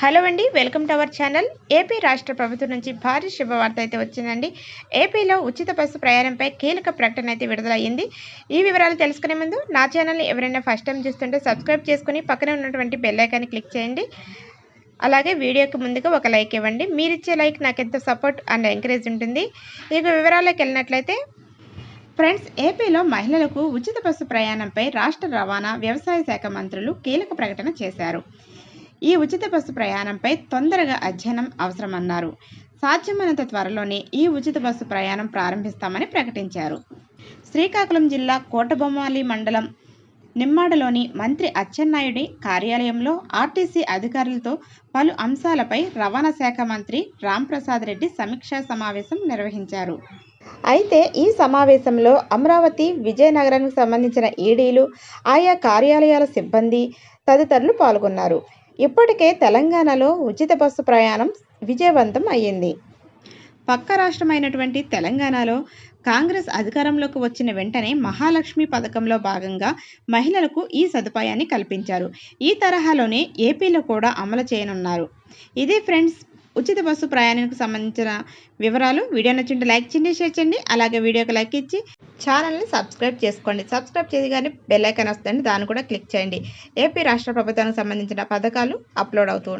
Hello అండి welcome to our channel. AP రాష్ట్ర ప్రభుత్వం నుంచి భారీ శుభవార్త అయితే వచ్చిందండి. ఏపీలో ఉచిత బస్సు ప్రయాణంపై కీలక ప్రకటన అయితే విడుదలయ్యింది. ఈ వివరాలు తెలుసుకునే ముందు నా ఛానల్ని ఎవరైనా ఫస్ట్ టైం చూస్తుంటే సబ్స్క్రైబ్ చేసుకుని పక్కనే ఉన్నటువంటి బెల్లైకాన్ని క్లిక్ చేయండి. అలాగే వీడియోకి ముందుగా ఒక లైక్ ఇవ్వండి. మీరు ఇచ్చే లైక్ నాకు ఎంతో సపోర్ట్ అండ్ ఎంకరేజ్ ఉంటుంది. ఇక వివరాల్లోకి వెళ్ళినట్లయితే ఫ్రెండ్స్ ఏపీలో మహిళలకు ఉచిత బస్సు ప్రయాణంపై రాష్ట్ర రవాణా వ్యవసాయ శాఖ మంత్రులు కీలక ప్రకటన చేశారు. ఈ ఉచిత బస్సు ప్రయాణంపై తొందరగా అధ్యయనం అవసరమన్నారు. సాధ్యమైనంత త్వరలోనే ఈ ఉచిత బస్సు ప్రయాణం ప్రారంభిస్తామని ప్రకటించారు. శ్రీకాకుళం జిల్లా కోటబొమ్మాలి మండలం నిమ్మాడలోని మంత్రి అచ్చెన్నాయుడి కార్యాలయంలో ఆర్టీసీ అధికారులతో పలు అంశాలపై రవాణా శాఖ మంత్రి రాంప్రసాద్ రెడ్డి సమీక్షా సమావేశం నిర్వహించారు. అయితే ఈ సమావేశంలో అమరావతి విజయనగరానికి సంబంధించిన ఈడీలు ఆయా కార్యాలయాల సిబ్బంది తదితరులు పాల్గొన్నారు. ఇప్పటికే తెలంగాణలో ఉచిత బస్సు ప్రయాణం విజయవంతం అయ్యింది. పక్క రాష్ట్రమైనటువంటి తెలంగాణలో కాంగ్రెస్ అధికారంలోకి వచ్చిన వెంటనే మహాలక్ష్మి పథకంలో భాగంగా మహిళలకు ఈ సదుపాయాన్ని కల్పించారు. ఈ తరహాలోనే ఏపీలో కూడా అమలు చేయనున్నారు. ఇదే ఫ్రెండ్స్ ఉచిత బస్సు ప్రయాణానికి సంబంధించిన వివరాలు. వీడియో నచ్చింటే లైక్ చేయండి షేర్ చేయండి. అలాగే వీడియోకి లైక్ ఇచ్చి ఛానల్ని సబ్స్క్రైబ్ చేసుకోండి. సబ్స్క్రైబ్ చేసి కానీ బెల్ ఐకాన్ వస్తుంది దాన్ని కూడా క్లిక్ చేయండి. ఏపీ రాష్ట్ర ప్రభుత్వానికి సంబంధించిన పథకాలు అప్లోడ్ అవుతూ